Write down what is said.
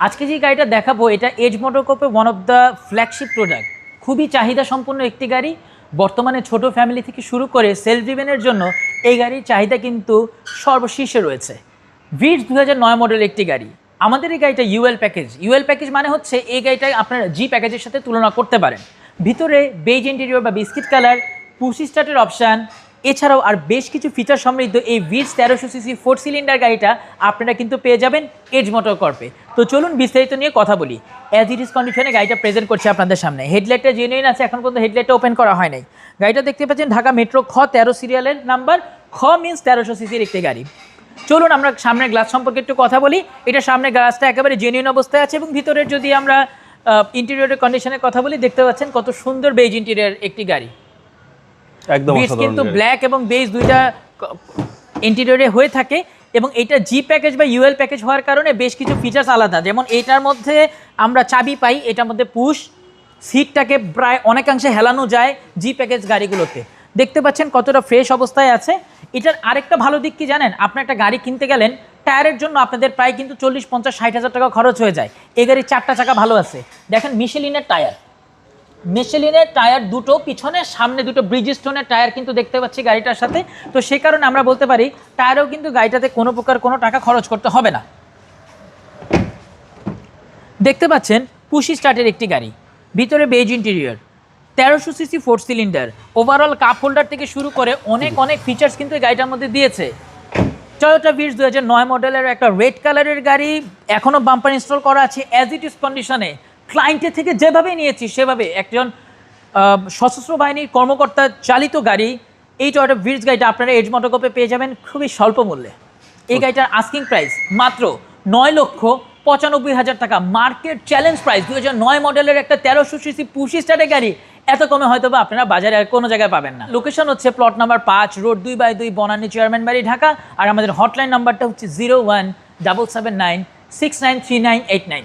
আজকে যে গাড়িটা দেখাবো, এটা age মোটরকপে one of the flagship product খুবই চাহিদা সম্পন্ন একটি গাড়ি। বর্তমানে ছোট ফ্যামিলি থেকে শুরু করে সেলফ ড্রিভেনের জন্য এই গাড়ির চাহিদা কিন্তু সর্বশীর্ষে রয়েছে। ভিটস দু নয় মডেল একটি গাড়ি। আমাদের এই গাড়িটা ইউএল প্যাকেজ ইউএল প্যাকেজ মানে হচ্ছে এই গাড়িটা আপনারা জি প্যাকেজের সাথে তুলনা করতে পারেন। ভিতরে বেজ ইন্টেরিয়র বা বিস্কিট কালার পুসি স্টার্টের অপশান এছাড়াও আর বেশ কিছু ফিচার সমৃদ্ধ এই ভিটস তেরোশো সিসি ফোর সিলিন্ডার গাড়িটা আপনারা কিন্তু পেয়ে যাবেন এজ মোটর কর্পে তো চলুন বিস্তারিত নিয়ে কথা বলি। অ্যাজ ইট ইস কন্ডিশনে গাড়িটা প্রেজেন্ট করছে আপনাদের সামনে। হেডলাইটটা জেনুইন আছে, এখন পর্যন্ত হেডলাইটটা ওপেন করা হয় নাই। গাড়িটা দেখতে পাচ্ছেন ঢাকা মেট্রো খ তেরো সিরিয়ালের নাম্বার খ মিন্স তেরোশো সিসির একটি গাড়ি। চলুন আমরা সামনের গ্লাস সম্পর্কে একটু কথা বলি। এটা সামনের গ্লাসটা একেবারে জেনুইন অবস্থায় আছে এবং ভিতরের যদি আমরা ইন্টেরিয়রের কন্ডিশনের কথা বলি, দেখতে পাচ্ছেন কত সুন্দর বেজ ইন্টেরিয়র একটি গাড়ি। একদম কিন্তু ব্ল্যাক এবং বেস দুইটা ইন্টেরিয়রে হয়ে থাকে এবং এটা জি প্যাকেজ বা ইউএল প্যাকেজ হওয়ার কারণে বেশ কিছু ফিচার্স আলাদা। যেমন এটার মধ্যে আমরা চাবি পাই এটার মধ্যে পুশ সিটটাকে প্রায় অনেকাংশে হেলানো যায় জি প্যাকেজ গাড়িগুলোতে। দেখতে পাচ্ছেন কতটা ফ্রেশ অবস্থায় আছে। এটার আরেকটা ভালো দিক কি জানেন? আপনি একটা গাড়ি কিনতে গেলেন টায়ারের জন্য আপনাদের প্রায় কিন্তু চল্লিশ পঞ্চাশ ষাট হাজার টাকা খরচ হয়ে যায়। এই গাড়ির চারটা চাকা ভালো আছে। দেখেন মিশেলিনের টায়ার মেশেলিনের টায়ার দুটো, পিছনে, সামনে দুটো ব্রিজস্টোনের টায়ার কিন্তু দেখতে পাচ্ছি গাড়িটার সাথে। তো সে কারণে আমরা বলতে পারি, টায়ারেও কিন্তু গাড়িটাতে কোনো প্রকার কোনো টাকা খরচ করতে হবে না। দেখতে পাচ্ছেন, পুশি স্টার্টের একটি গাড়ি, ভিতরে বেজ ইন্টেরিয়র তেরোশো CC four cylinder overall cup holder থেকে শুরু করে অনেক অনেক ফিচার্স কিন্তু এই গাড়িটার মধ্যে দিয়েছে। টয়োটা ভিটস দু হাজার নয় মডেলের একটা রেড কালারের গাড়ি এখনও বাম্পার ইনস্টল করা আছে অ্যাজ ইট ইজ কন্ডিশনে ক্লায়েন্টের থেকে যেভাবে নিয়েছি, সেভাবে একজন সশস্ত্র বাহিনীর কর্মকর্তা চালিত গাড়ি, এই টয়োটা ভিটস গাড়িটা আপনারা এজ মোটরকপে পেয়ে যাবেন খুবই স্বল্প মূল্যে। এই গাড়িটার আস্কিং প্রাইস মাত্র নয় লক্ষ পঁচানব্বই হাজার টাকা। মার্কেট চ্যালেঞ্জ প্রাইস দু নয় মডেলের একটা তেরোশো সিসি পুশি স্টারের গাড়ি, এত কমে হয়তো বা আপনারা বাজারে আর কোনো জায়গায় পাবেন না। লোকেশন হচ্ছে প্লট নাম্বার পাঁচ রোড দুই বাই দুই, বনানী চেয়ারম্যান বাড়ি, ঢাকা। আর আমাদের হটলাইন নাম্বারটা হচ্ছে zero one double seven nine six nine three nine eight nine